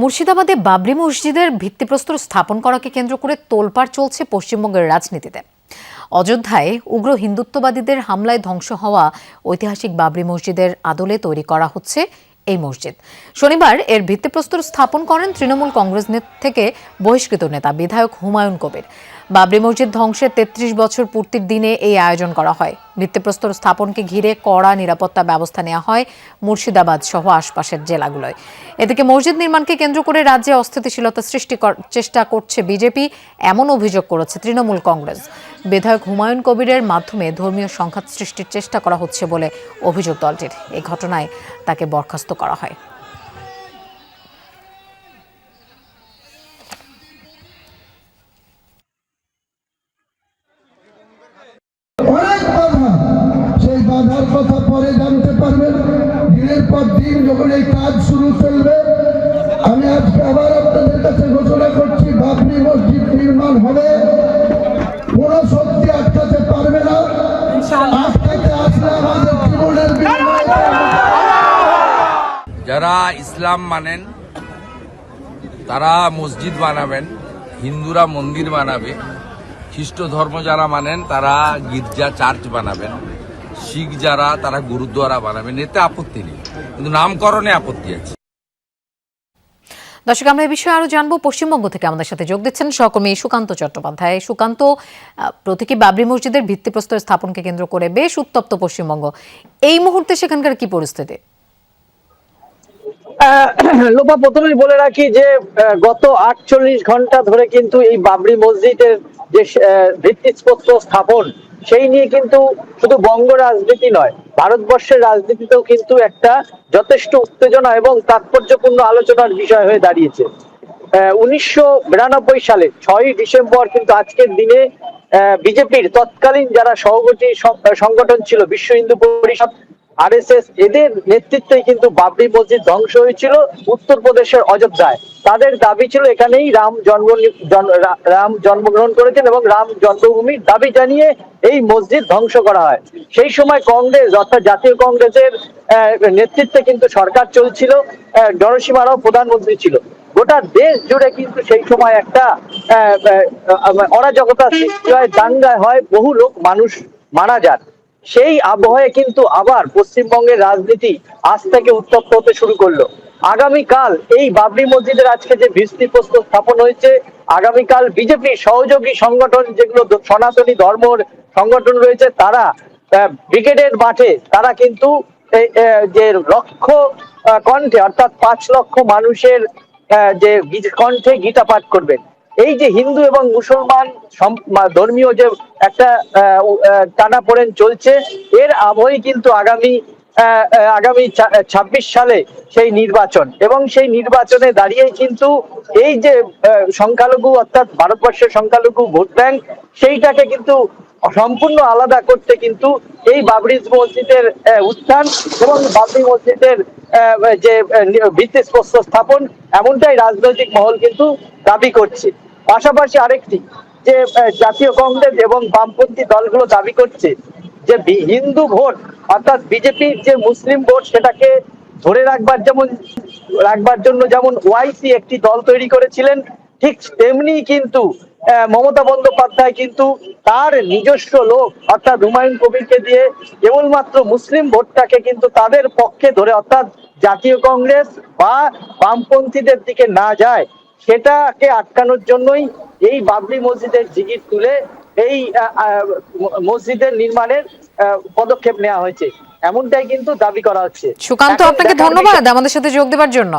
মুর্শিদাবাদে বাবরি মসজিদের ভিত্তিপ্রস্তর স্থাপন করাকে কেন্দ্র করে তোলপাড় চলছে পশ্চিমবঙ্গের রাজনীতিতে। অযোধ্যায় উগ্র হিন্দুত্ববাদীদের হামলায় ধ্বংস হওয়া ঐতিহাসিক বাবরি মসজিদের আদলে তৈরি করা হচ্ছে এই মসজিদ। শনিবার এর ভিত্তিপ্রস্তর স্থাপন করেন তৃণমূল কংগ্রেস থেকে বহিষ্কৃত নেতা বিধায়ক হুমায়ুন কবির। বাবরি মসজিদ ধ্বংসের তেত্রিশ বছর পূর্তির দিনে এই আয়োজন করা হয়। ভিত্তিপ্রস্তর স্থাপনকে ঘিরে কড়া নিরাপত্তা ব্যবস্থা নেওয়া হয় মুর্শিদাবাদ সহ আশপাশের জেলাগুলোয়। এদিকে মসজিদ নির্মাণকে কেন্দ্র করে রাজ্যে অস্থিতিশীলতা সৃষ্টি চেষ্টা করছে বিজেপি, এমন অভিযোগ করেছে তৃণমূল কংগ্রেস। বিধায়ক হুমায়ুন কবিরের মাধ্যমে ধর্মীয় সংঘাত সৃষ্টির চেষ্টা করা হচ্ছে বলে অভিযোগ দলটির। এই ঘটনায় তাকে বরখাস্ত করা হয়। পরে জানতে পারবেন দিনের পর দিন যখন এই কাজ শুরু চলবে আমি আজকে আবার আপনাদের কাছে ঘোষণা করছি বাবরি মসজিদ নির্মাণ হবে। কোন শক্তি আটকাতে পারবে না। আটকাতে আসলে আমাদের জীবনের যারা ইসলাম মানেন তারা মসজিদ বানাবেন হিন্দুরা মন্দির বানাবে খ্রিস্ট ধর্ম যারা মানেন তারা গির্জা চার্চ বানাবেন। শিখ যারা তারা গুরুদ্বারা বানাবেন এতে আপত্তি নেই কিন্তু নামকরণে আপত্তি আছে। দর্শক আমরা এই বিষয়ে আরও জানব। পশ্চিমবঙ্গ থেকে আমাদের সাথে যোগ দিচ্ছেন সহকর্মী সুকান্ত চট্টোপাধ্যায়। সুকান্ত প্রতীকী বাবরি মসজিদের ভিত্তিপ্রস্তর স্থাপনকে কেন্দ্র করে বেশ উত্তপ্ত পশ্চিমবঙ্গ। এই মুহূর্তে সেখানকার কি পরিস্থিতি? আহ, লোপা প্রথমেই বলে রাখি যে গত আটচল্লিশ ঘণ্টা ধরে কিন্তু এই বাবরি মসজিদের যে আহ, ভিত্তিপ্রস্তর স্থাপন সেই নিয়ে কিন্তু শুধু বঙ্গ রাজনীতি নয়, ভারতবর্ষের রাজনীতিতেও কিন্তু একটা যথেষ্ট উত্তেজনা এবং তাৎপর্যপূর্ণ আলোচনার বিষয় হয়ে দাঁড়িয়েছে। উনিশশো বিরানব্বই সালে, ছয়ই ডিসেম্বর কিন্তু আজকের দিনে বিজেপির তৎকালীন যারা সহযোগী সং- সংগঠন ছিল, বিশ্ব হিন্দু পরিষদ আরএসএস এদের নেতৃত্বেই কিন্তু বাবরি মসজিদ ধ্বংস হয়েছিল, উত্তরপ্রদেশের অযোধ্যায়। তাদের দাবি ছিল এখানেই রাম জন্ম রাম জন্মগ্রহণ করেছেন এবং রাম জন্মভূমির দাবি জানিয়ে এই মসজিদ ধ্বংস করা হয়। সেই সময় কংগ্রেস অর্থাৎ জাতীয় কংগ্রেসের নেতৃত্বে কিন্তু সরকার চলছিল আহ, নরসিমা রাও প্রধানমন্ত্রী ছিল। গোটা দেশ জুড়ে কিন্তু সেই সময় একটা অরাজকতা সৃষ্টি হয় দাঙ্গায় হয় বহু লোক মানুষ মারা যান। সেই আবহাওয়ায় কিন্তু আবার পশ্চিমবঙ্গের রাজনীতি আজ থেকে উত্তপ্ত হতে শুরু করল। আগামীকাল এই বাবরি মসজিদের আজকে যে ভিত্তিপ্রস্তর স্থাপন হয়েছে, আগামীকাল বিজেপি সহযোগী সংগঠন যেগুলো সনাতনী ধর্মর সংগঠন রয়েছে, তারা ব্রিগেডের মাঠে তারা কিন্তু যে লক্ষ কণ্ঠে, অর্থাৎ পাঁচ লক্ষ মানুষের যে কণ্ঠে গীতা পাঠ করবেন। এই যে হিন্দু এবং মুসলমান ধর্মীয় যে একটা টানা পড়েন চলছে, এর আবহে কিন্তু আগামী আগামী ছাব্বিশ সালে সেই নির্বাচন। এবং সেই নির্বাচনে দাঁড়িয়ে কিন্তু এই যে সংখ্যালঘু অর্থাৎ ভারতবর্ষের সংখ্যালঘু ভোট ব্যাংক, সেইটাকে কিন্তু সম্পূর্ণ আলাদা করতে কিন্তু এই বাবরি মসজিদের উত্থান এবং বাবরি মসজিদের যে ভিত্তিপ্রস্তর স্থাপন, এমনটাই রাজনৈতিক মহল কিন্তু দাবি করছে। পাশাপাশি আরেকটি, যে জাতীয় কংগ্রেস এবং বামপন্থী দলগুলো দাবি করছে যে হিন্দু ভোট অর্থাৎ বিজেপির যে মুসলিম ভোট সেটাকে ধরে রাখবার যেমন, রাখবার জন্য যেমন ওয়াইসি একটি দল তৈরি করেছিলেন, ঠিক তেমনি কিন্তু মমতা বন্দ্যোপাধ্যায় কিন্তু তার নিজস্ব লোক, অর্থাৎ হুমায়ুন কবিরকে দিয়ে কেবলমাত্র মুসলিম ভোটটাকে কিন্তু তাদের পক্ষে ধরে, অর্থাৎ জাতীয় কংগ্রেস বা বামপন্থীদের দিকে না যায়, সেটাকে আটকানোর জন্যই এই বাবরি মসজিদের জিগির তুলে, এই মসজিদের নির্মাণের পদক্ষেপ নেওয়া হয়েছে। এমনটাই কিন্তু দাবি করা হচ্ছে। সুকান্ত আপনাকে ধন্যবাদ আমাদের সাথে যোগ দেওয়ার জন্য।